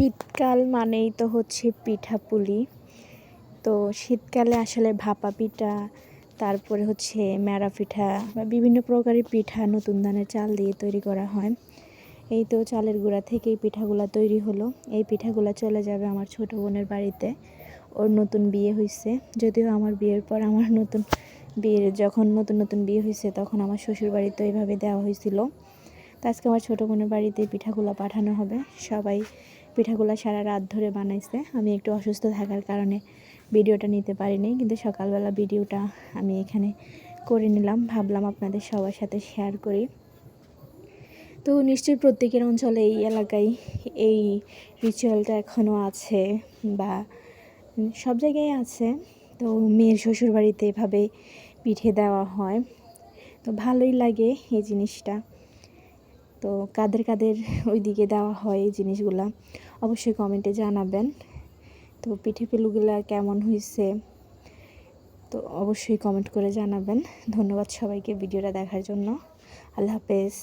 শীতকাল মানেই তো হচ্ছে পিঠাপুলি তো শীতকালে আসলে ভাপা পিঠা, তারপরে হচ্ছে ম্যাড়া পিঠা বা বিভিন্ন প্রকারের পিঠা নতুন ধানের চাল দিয়ে তৈরি করা হয়। এই তো চালের গুঁড়া থেকে এই পিঠাগুলো তৈরি হলো। এই পিঠাগুলো চলে যাবে আমার ছোটো বোনের বাড়িতে। ওর নতুন বিয়ে হয়েছে যদিও আমার বিয়ের পর আমার নতুন বিয়ের, যখন নতুন নতুন বিয়ে হয়েছে তখন আমার শ্বশুর বাড়িতে এইভাবে দেওয়া হয়েছিল তো আজকে আমার ছোটো বোনের বাড়িতে পিঠাগুলো পাঠানো হবে। সবাই পিঠাগুলো সারা রাত ধরে বানাইছে। আমি একটু অসুস্থ থাকার কারণে ভিডিওটা নিতে পারিনি, কিন্তু সকালবেলা ভিডিওটা আমি এখানে করে নিলাম। ভাবলাম আপনাদের সবার সাথে শেয়ার করি। তো নিশ্চয়ই প্রত্যেকের অঞ্চলে এই এলাকায় এই রিচুয়ালটা এখনও আছে বা সব জায়গায় আছে। তো মেয়ের শ্বশুরবাড়িতে এভাবে পিঠে দেওয়া হয়। তো ভালোই লাগে এই জিনিসটা। তো কাদের কাদের ওই দিকে দেওয়া হয় এই জিনিসগুলা অবশ্যই কমেন্টে জানাবেন। তো পিঠে পিলুগুলা কেমন হয়েছে তো অবশ্যই কমেন্ট করে জানাবেন। ধন্যবাদ সবাইকে ভিডিওটা দেখার জন্য। আল্লাহ হাফেজ।